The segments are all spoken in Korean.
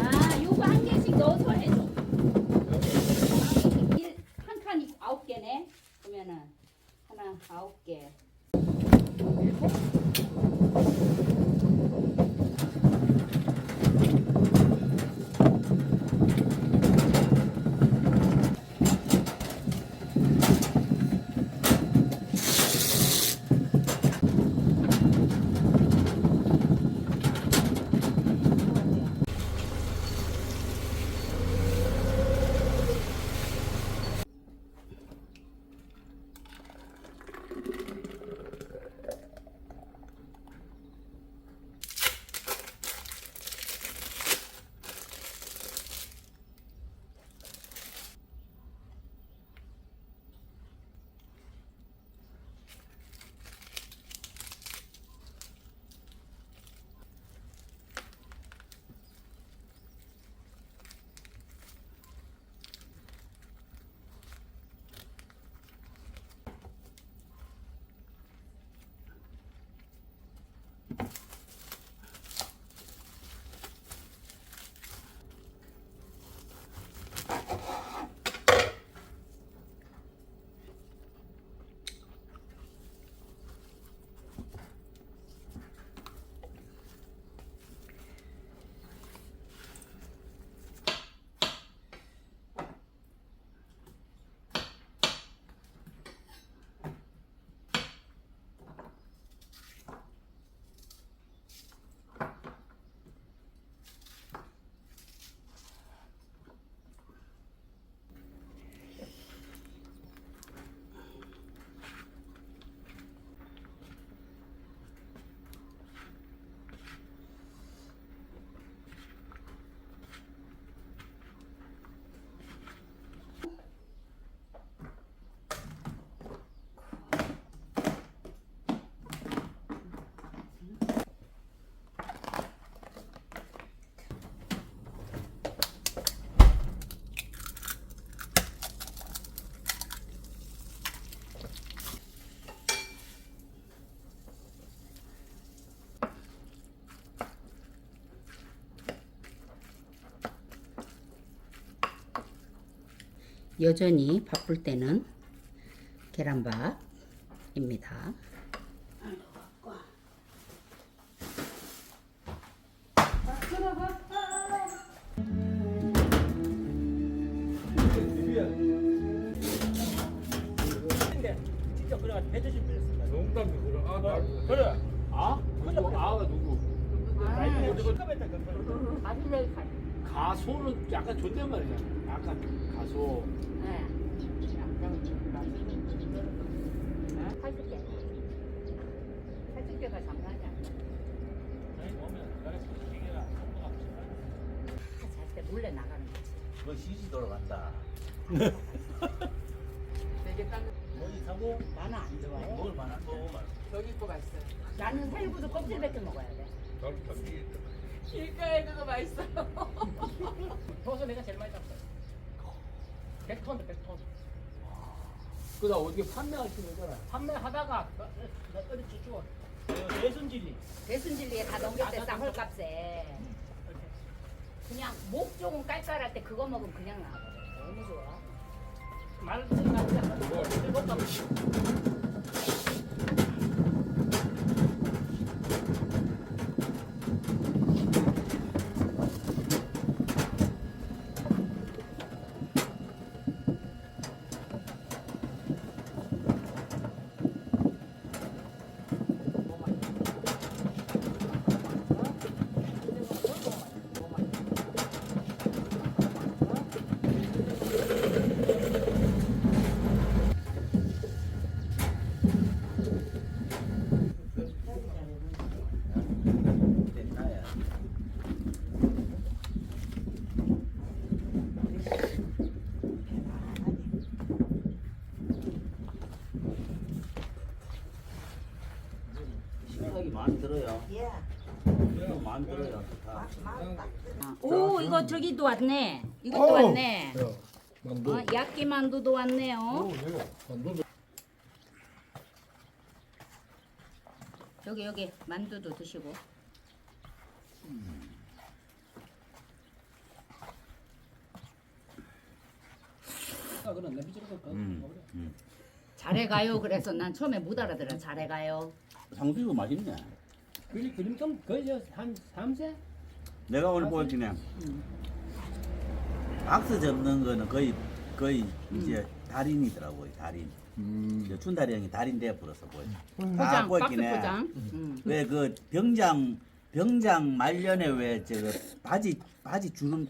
아, 요거 한 개씩 넣어서 해줘. 한칸 아홉 개네. 그러면은 하나 아홉 개. 여전히 바쁠 때는 계란밥입니다. 그래. 아, 나 그래. 아? 아가 누구? 가소는 약간 존댓말이야. 약간 가소. 네. 살집게가 장난이 아니야. 저희 보면 그래서 기계가 속도가 없어요. 잘때 몰래 나가는 거지. 너 시시 돌아간다. 뭐이 사고 나는 안 좋아해. 먹을 만한 거 먹으면 여기 거가 있어요. 나는 살구도 껍질 벗겨 먹어야 돼. 나도 감기. 길가에 그거 맛있어. 평소 내가 제일 많이 잡어요. 100톤, 100톤. 그다 어떻게 판매하시는 거잖아. 판매하다가 나 어디 주워. 내순진리. 대순진리에 다 넘겼대 쌍헐값에. 그냥 목 조금 깔깔할 때 그거 먹으면 그냥 나거든. 너무 좋아. 말을 듣는 거 일곱 번. 됐나야. 생각이 많이 들어요. 예. 생각 많이 들어요. 다. 오 이거 저기도 왔네. 이것도 왔네. 만두. 어, 야끼 만두도 왔네요. 오, 만두. 여기 여기 만두도 드시고. 아, 음. 음. 잘해 가요. 그래서 난 처음에 못 알아들어. 잘해 가요. 상수이고 맛있네. 그림 그림 좀 거의 저한 3세? 내가 오늘 보여주네. 박스 접는 거는 거의 거의 이제 달인이더라고요. 달인. 저 춘다리 형이 달인 돼 버렸어 보여. 포장, 박스 보이기네. 포장. 음. 왜 그 병장 병장 말년에 왜 저거 바지 바지 주름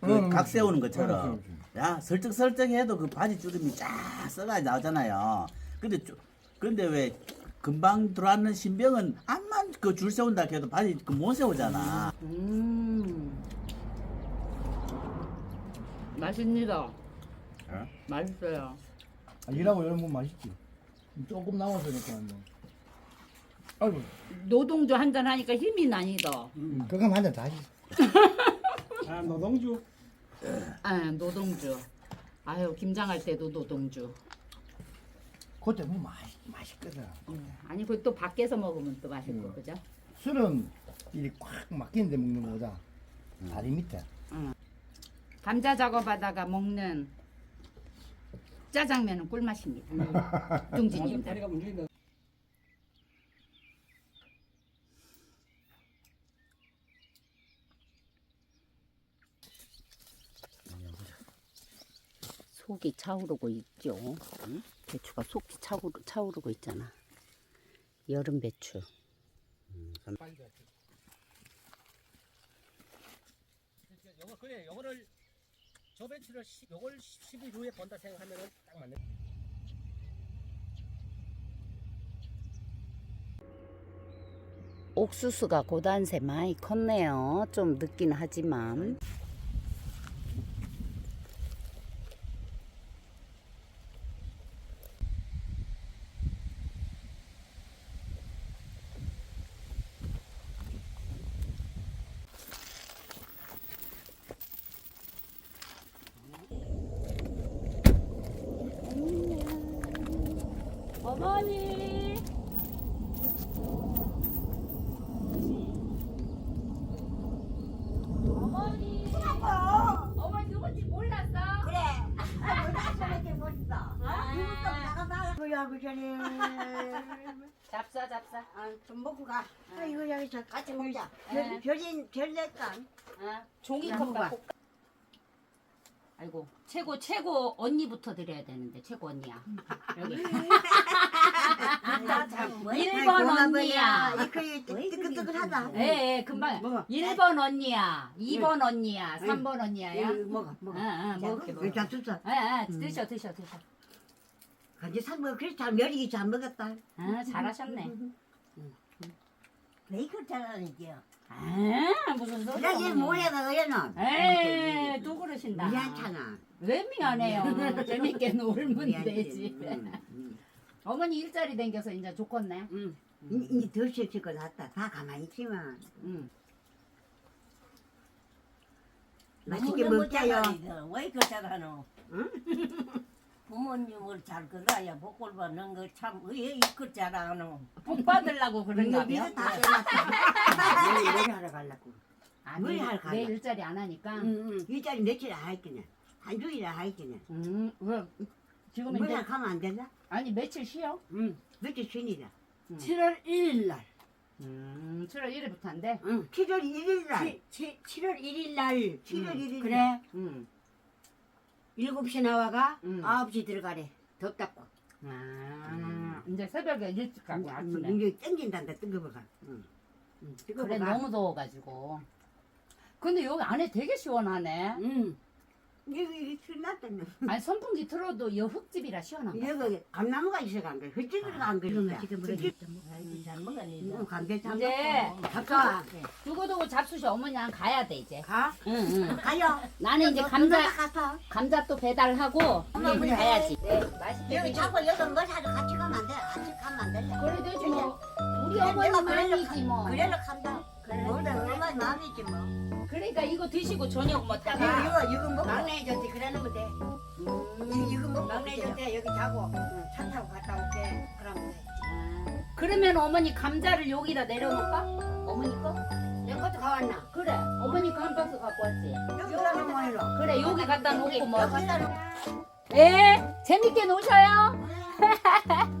그 음, 각 세우는 것처럼 그렇지, 야 설득 설득해도 그 바지 주름이 쫙 써가 나오잖아요. 근데 쭈- 근데 왜 금방 들어왔는 신병은 암만 그 줄 세운다 해도 바지 그못 세우잖아. 음. 맛있니다. 어? 맛있어요. 아, 일하고 이런 건 맛있지. 조금 남았으니까. 뭐. 아이고, 노동조 한잔 하니까 힘이 나니다. 음, 그거 한잔 다시. 아 노동주. 아, 노동주. 아유, 김장할 때도 노동주. 그때 뭐 맛, 맛있거든. 음, 아니, 그 또 밖에서 먹으면 또 맛있고, 음. 그죠? 술은 이리 꽉 막히는데 먹는 거보다 다리 밑에. 감자 작업하다가 먹는 짜장면은 꿀맛입니다. 둥지님. 다리가 움직인다. 속이 차오르고 있죠. 배추가 속이 차오르, 차오르고 있잖아. 여름 배추. 요거 그래 요거를 저 배추를 시, 요걸 10일 후에 본다 생각하면은 딱 맞네. 옥수수가 고단세 많이 컸네요. 좀 늦긴 하지만. 어머니. 어머니. 어머니 누군지 몰랐어? 그래. 몰랐어, 몰랐어. 나가봐. 하고 전에. 잡사 잡사. 아, 좀 먹고 가. 아, 이거 여기 저 같이 먹자. 네. 별, 별인 별냈다. 아, 종이컵 나무가. 아이고 최고 최고 언니부터 드려야 되는데 최고 언니야. 여기. 일본 언니야. 이거 뜨끈뜨끈하다. 예, 예, 금방. 먹어. 1번 언니야, 2번 언니야, 3번 언니야야. 이거 먹어, 먹어. 응, 응, 먹을게, 줬어. 예, 예, 드셔, 드셔, 드셔. 같이 사 먹어. 그래 잘 며리기 잘 먹었다. 아, 잘하셨네. 왜 이걸 잘하는지요? 아, 무슨 소리? 그래 얘 뭐해가 어여는. 에이, 또 그러신다. 미안찮아. 왜 미안해요? 재밌게 놀면. 되지. 응, 응. 어머니 일자리 댕겨서 이제 좋겠네. 응. 이- 이제 덜 씩씩 거 낫다. 다 가만히 있지만. 응. 맛있게 먹자요. 왜 이렇게 잘하노? 응? 부모님을 잘 그라야 복을 받는 거 참왜 이렇게 잘하노? 복 받으려고 그런가 봐요. 다 해놨다. 내일 일을 하러 가려고. 아, 뭘 내일, 하러 가나? 내일 일자리 안 하니까. 응, 응. 일자리 며칠 안 할게네. 한 주일 안 할게네. 음, 왜? 지금 뭐야 이제 가면 안 되나? 아니 며칠 쉬어? 응. 며칠 쉬니라. 응. 7월 1일 날. 음, 7월 1일부터 한대. 응. 7월 1일 날. 7, 7월 1일 날 7월 1일 날. 그래 응. 7시 나와가 응. 9시 들어가래 덥다고 아, 이제 새벽에 일찍 가고 응, 아침에. 이제 땡긴단다 뜨거워가. 응. 응. 뜨거워가. 그래 너무 더워가지고. 근데 여기 안에 되게 시원하네. 응. 여기 틀났다며. 아니 선풍기 틀어도 여 흙집이라 시원한 거. 여기 감나무가 안 그래. 흙집으로 안 그래. 지금 흙집. 아이고 잘 먹었니 응, 감자 참 이제 먹고. 가까. 두고두고 잡수시 어머니랑 가야 돼 이제. 가. 응, 응. 가요. 나는 이제 너 감자 가서. 감자 또 배달하고 엄마, 이제 그래. 가야지. 네, 맛있게. 여기. 자꾸 여기 뭐 사러 같이 가면 안 돼. 같이 가면 안 돼. 그래 되지 뭐. 우리 내가 어머니 그래도 마음이지 뭐. 그래도 간다. 얼마 마음이지 뭐. 그러니까 이거 드시고 저녁 뭐 따가. 이거, 이거 먹고. 막내 줬지 그러는 돼 이거, 이거 먹고. 막내 줬대 여기 자고 차 타고 갔다 올게 그러면 돼 아, 그러면 어머니 감자를 여기다 내려놓을까? 어머니 거? 내 것도 가왔나? 그래. 어머니 거 한 박스 갖고 왔지. 여기다 놓으면 이러. 그래 여기 갖다 놓고 뭐. 여기다 놓예 재밌게 노셔요.